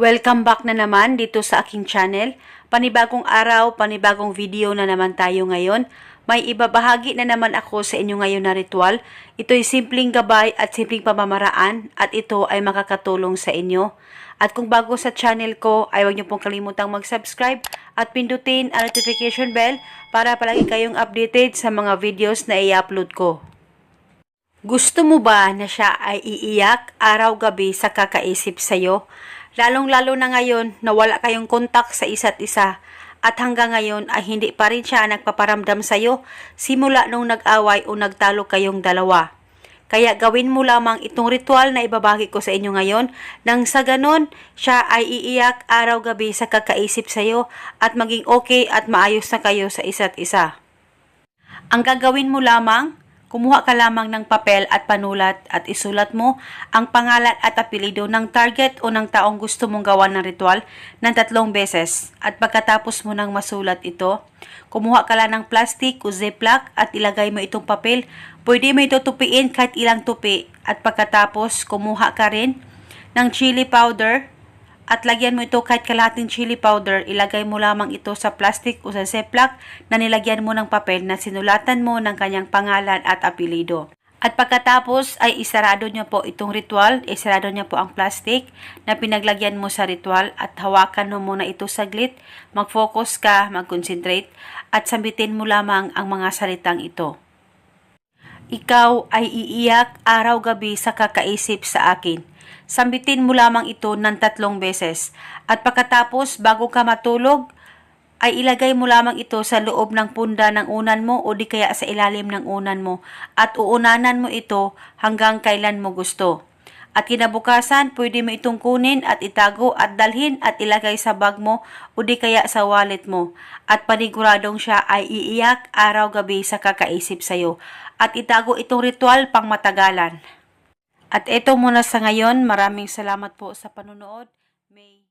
Welcome back na naman dito sa aking channel. Panibagong araw, panibagong video na naman tayo ngayon. May ibabahagi na naman ako sa inyo ngayon na ritual. Ito'y simpleng gabay at simpleng pamamaraan at ito ay makakatulong sa inyo. At kung bago sa channel ko, ay huwag niyo pong kalimutang mag-subscribe at pindutin ang notification bell para palagi kayong updated sa mga videos na i-upload ko. Gusto mo ba na siya ay iiyak araw-gabi sa kakaisip sa'yo? Lalong-lalo na ngayon na wala kayong kontak sa isa't isa at hanggang ngayon ay hindi pa rin siya nagpaparamdam sa'yo simula nung nag-away o nagtalo kayong dalawa. Kaya gawin mo lamang itong ritual na ibabagi ko sa inyo ngayon nang sa ganon siya ay iiyak araw-gabi sa kakaisip sa'yo at maging okay at maayos na kayo sa isa't isa. Ang gagawin mo lamang, kumuha ka lamang ng papel at panulat at isulat mo ang pangalan at apelido ng target o ng taong gusto mong gawan ng ritual ng tatlong beses. At pagkatapos mo nang masulat ito, kumuha ka lang ng plastic o ziplock at ilagay mo itong papel. Pwede mo ito tupiin kahit ilang tupi at pagkatapos kumuha ka rin ng chili powder at lagyan mo ito kahit kalahating chili powder, ilagay mo lamang ito sa plastic o sa ziplock na nilagyan mo ng papel na sinulatan mo ng kanyang pangalan at apelido. At pagkatapos ay isarado niyo po itong ritual, isarado niyo po ang plastic na pinaglagyan mo sa ritual at hawakan mo muna ito saglit, mag-focus ka, mag-concentrate at sambitin mo lamang ang mga salitang ito. Ikaw ay iiyak araw-gabi sa kakaisip sa akin. Sambitin mo lamang ito ng tatlong beses. At pagkatapos, bago ka matulog, ay ilagay mo lamang ito sa loob ng punda ng unan mo o di kaya sa ilalim ng unan mo at uunanan mo ito hanggang kailan mo gusto. At kinabukasan, pwede mo itong kunin at itago at dalhin at ilagay sa bag mo o di kaya sa wallet mo. At paniguradong siya ay iiyak araw-gabi sa kakaisip sa'yo. At itago itong ritual pang matagalan. At ito muna sa ngayon. Maraming salamat po sa panonood. May